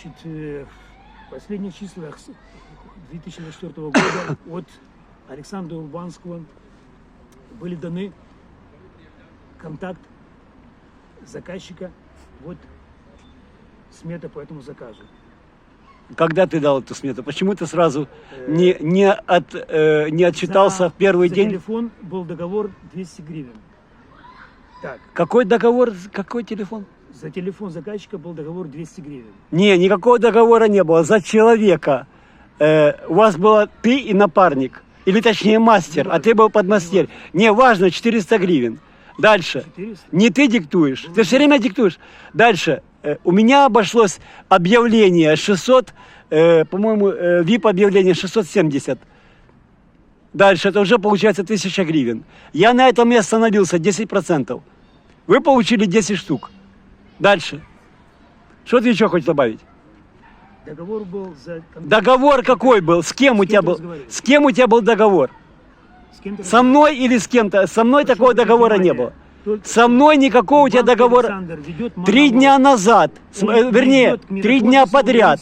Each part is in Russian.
Значит, э, в последних числах с- 2004 года от Александра Урбанского были даны контакт заказчика, вот смета по этому заказу. Когда ты дал эту смету? Почему ты сразу не, не, от, э, не отчитался За- в первый за день? телефон был договор 200 гривен. Так, Какой договор? Какой телефон? За телефон заказчика был договор 200 гривен. Не, никакого договора не было. За человека. Э, у вас было ты и напарник. Или точнее мастер, а ты был подмастер. Не, важно, 400 гривен. Дальше. 400? Не ты диктуешь, ты все время диктуешь. Дальше. Э, У меня обошлось объявление 600, э, по-моему, э, VIP-объявление 670. Дальше, это уже получается 1000 гривен. Я на этом и остановился, 10%. Вы получили 10 штук. Дальше. Что ты еще хочешь добавить? Договор был за контакт. Договор какой был? С кем у С кем тебя был? С кем у тебя был договор? С кем Со мной или с кем-то? Со мной Прошу такого договора не было. только Со мной никакого у тебя договора. Ведет Три дня назад, Он э, не вернее, три дня подряд.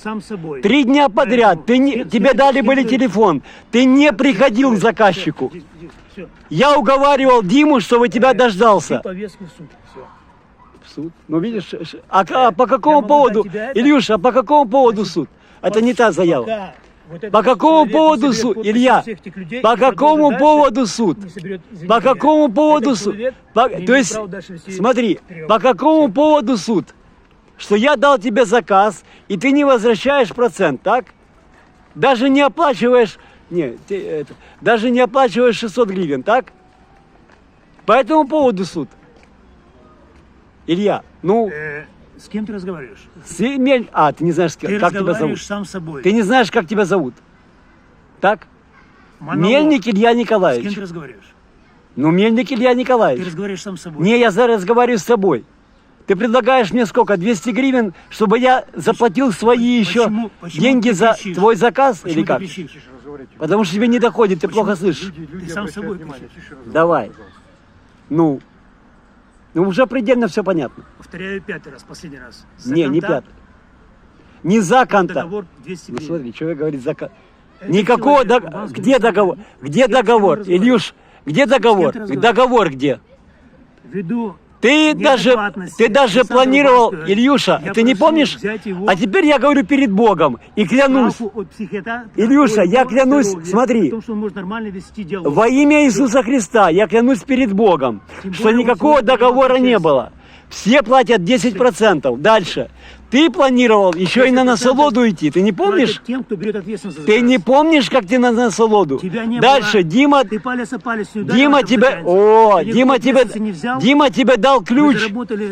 Три дня подряд. Ты не, Поэтому тебе с- дали с- были телефон. Ты не приходил к заказчику. Всё, всё, всё. Я уговаривал Диму, чтобы тебя Ты дождался. повестку в суд. Всё. В суд? Ну видишь, а, к- а по какому поводу. Илюша, а по какому поводу суд? Это не та заява. Вот По какому поводу суд, Илья? людей По какому поводу суд? соберет, По какому поводу суд? По- то есть, смотри, по какому поводу суд? Что я дал тебе заказ, и ты не возвращаешь процент, так? Даже не оплачиваешь, не, ты это, даже не оплачиваешь 600 гривен, так? По этому поводу суд. Илья, ну, Э, С кем ты разговариваешь? семель... А, ты не знаешь, с кем- Ты как тебя зовут. разговариваешь сам с собой. Ты не знаешь, как тебя зовут. Так? Монолог. Мельник Илья С кем Николаевич. ты разговариваешь? Ну, Мельник Илья Ты Николаевич. разговариваешь сам с собой. Не, я зараз разговариваю с тобой. Ты предлагаешь мне сколько? 200 гривен, чтобы я заплатил свои еще почему- почему деньги ты за твой заказ Почему или ты как? Потому что тебе не доходит, ты плохо слышишь. Ты сам с собой кричишь. Давай. Ну, ну уже предельно все понятно. Повторяю пятый раз, последний раз. За не, не контакт пятый. Не за контакт. Договор 200 Ну смотри, человек говорит за кон- Это Никакого Кубанский Где договор? Где договор? Ильюш, где договор? Договор где? Ввиду Ты даже, ты даже планировал, Урбанского, Илюша, я ты не помнишь? его А теперь я говорю перед Богом и клянусь, психиатра о я клянусь, здоровье, смотри. Том, во имя Иисуса Христа, я клянусь перед Богом, Тем что никакого договора не было. Все платят 10%. Дальше. Ты планировал еще и на 10% насолоду идти, ты не помнишь? Тем, кто берет ответственность за Ты не помнишь, как ты на насолоду? Тебя не Дальше, было. Дима, Ты палец о палец не ударил, Дима тебе, о, Дима тебе. Дима тебе дал ключ.